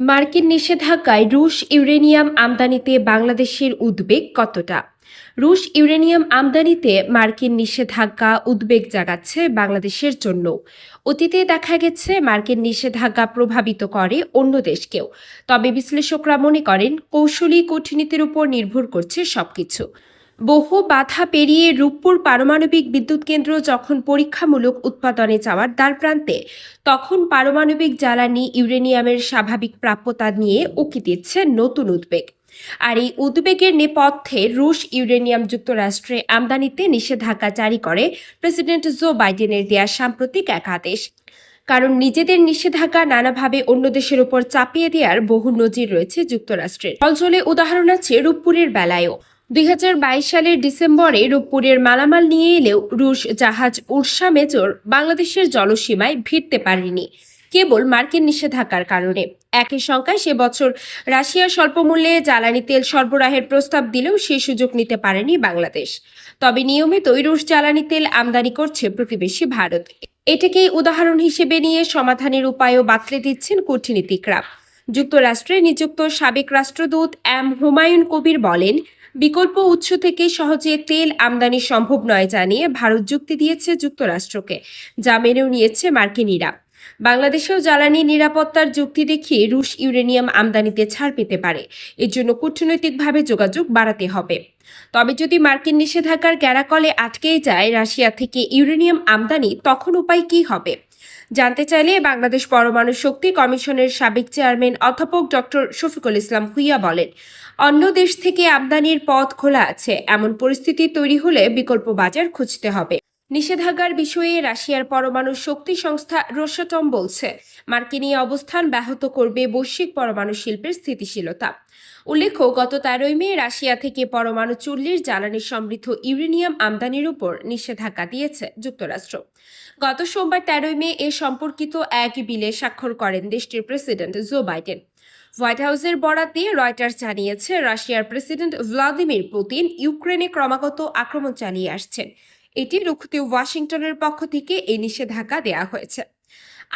মার্কিন নিষেধাজ্ঞায় রুশ ইউরেনিয়াম আমদানিতে বাংলাদেশের উদ্বেগ কতটা? রুশ ইউরেনিয়াম আমদানিতে মার্কিন নিষেধাজ্ঞা উদ্বেগ জাগাচ্ছে বাংলাদেশের জন্য। অতীতে দেখা গেছে মার্কিন নিষেধাজ্ঞা প্রভাবিত করে অন্য দেশকেও। তবে বিশ্লেষকরা মনে করেন কৌশলী কূটনীতির উপর নির্ভর করছে সবকিছু। বহু বাধা পেরিয়ে রূপপুর পারমাণবিক বিদ্যুৎ কেন্দ্র যখন পরীক্ষামূলক উৎপাদনে যাওয়ার দ্বারপ্রান্তে তখন পারমাণবিক জ্বালানি ইউরেনিয়ামের স্বাভাবিক প্রাপ্যতা নিয়ে উকি দিচ্ছে নতুন উদ্বেগ। আর এই উদ্বেগের নেপথ্যে রুশ ইউরেনিয়াম যুক্তরাষ্ট্রে আমদানিতে নিষেধাজ্ঞা জারি করে প্রেসিডেন্ট জো বাইডেনের দেয়া সাম্প্রতিক এক আদেশ। কারণ নিজেদের নিষেধাজ্ঞা নানাভাবে অন্য দেশের উপর চাপিয়ে দেওয়ার বহু নজির রয়েছে যুক্তরাষ্ট্রের। ফলজলে উদাহরণ আছে রূপপুরের বেলায়ও। দুই হাজার বাইশ সালের ডিসেম্বরে রূপপুরের মালামাল নিয়ে এলেও রুশ জাহাজ উর্সা মেজর বাংলাদেশের জলসীমায় ভিড়তে পারেনি, কেবল মার্কিন নিষেধাজ্ঞার কারণে। একই সংখ্যায় সে বছর রাশিয়া স্বল্পমূল্যে জ্বালানি তেল সরবরাহের প্রস্তাব দিলেও সে সুযোগ নিতে পারেনি বাংলাদেশ। তবে নিয়মিতই রুশ জ্বালানি তেল আমদানি করছে প্রতিবেশী ভারত। এটাকেই উদাহরণ হিসেবে নিয়ে সমাধানের উপায়ও বাতলে দিচ্ছেন কূটনীতিকরা। যুক্তরাষ্ট্রে নিযুক্ত সাবেক রাষ্ট্রদূত এম হুমায়ুন কবির বলেন বিকল্প উৎস থেকে সহজে তেল আমদানি সম্ভব নয় জানিয়ে ভারত যুক্তি দিয়েছে যুক্তরাষ্ট্রকে, যা মেনেও নিয়েছে মার্কিনীরা। বাংলাদেশেও জ্বালানি নিরাপত্তার যুক্তি দেখিয়ে রুশ ইউরেনিয়াম আমদানিতে ছাড় পেতে পারে। এর জন্য কূটনৈতিকভাবে যোগাযোগ বাড়াতে হবে। তবে যদি মার্কিন নিষেধাজ্ঞার গ্যারাকলে আটকেই যায় রাশিয়া থেকে ইউরেনিয়াম আমদানি, তখন উপায় কী হবে? জানতে চাইলে বাংলাদেশ পরমাণু শক্তি কমিশনের সাবেক চেয়ারম্যান অধ্যাপক ডক্টর শফিকুল ইসলাম হুইয়া বলেন, অন্য দেশ থেকে আমদানির পথ খোলা আছে, এমন পরিস্থিতি তৈরি হলে বিকল্প বাজার খুঁজতে হবে। নিষেধাজ্ঞার বিষয়ে রাশিয়ার পরমাণু শক্তি সংস্থা রোসাটম বলছে মার্কিন অবস্থান ব্যাহত করবে বৈশ্বিক পরমাণু শিল্পের স্থিতিশীলতা। উল্লেখ্য, গত তেরোই মে রাশিয়া থেকে পরমাণু চুল্লির জ্বালানি সমৃদ্ধ ইউরেনিয়াম আমদানির উপর নিষেধাজ্ঞা দিয়েছে যুক্তরাষ্ট্র। গত সোমবার তেরোই মে এ সম্পর্কিত এক বিলে স্বাক্ষর করেন দেশটির প্রেসিডেন্ট জো বাইডেন। হোয়াইট হাউসের বরাত দিয়ে রয়টার্স জানিয়েছে, রাশিয়ার প্রেসিডেন্ট ভ্লাদিমির পুতিন ইউক্রেনে ক্রমাগত আক্রমণ চালিয়ে আসছেন। এটি রুখতে ওয়াশিংটনের পক্ষ থেকে এই নিষেধাজ্ঞা দেয়া হয়েছে।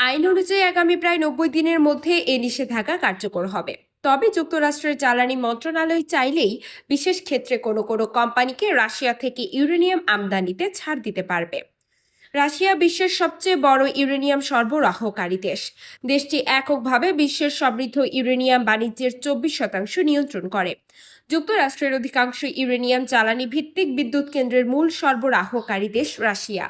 আইন অনুযায়ী আগামী প্রায় নব্বই দিনের মধ্যে এই নিষেধাজ্ঞা কার্যকর হবে। তবে যুক্তরাষ্ট্রের জ্বালানি মন্ত্রণালয় চাইলেই বিশেষ ক্ষেত্রে কোনো কোনো কোম্পানিকে রাশিয়া থেকে ইউরেনিয়াম আমদানিতে ছাড় দিতে পারবে। রাশিয়া বিশ্বের সবচেয়ে বড় ইউরেনিয়াম সরবরাহকারী দেশ। দেশটি এককভাবে বিশ্বের সমৃদ্ধ ইউরেনিয়াম বাণিজ্যের চব্বিশ শতাংশ নিয়ন্ত্রণ করে। যুক্তরাষ্ট্রের অধিকাংশ ইউরেনিয়াম জ্বালানি ভিত্তিক বিদ্যুৎ কেন্দ্রের মূল সরবরাহকারী দেশ রাশিয়া।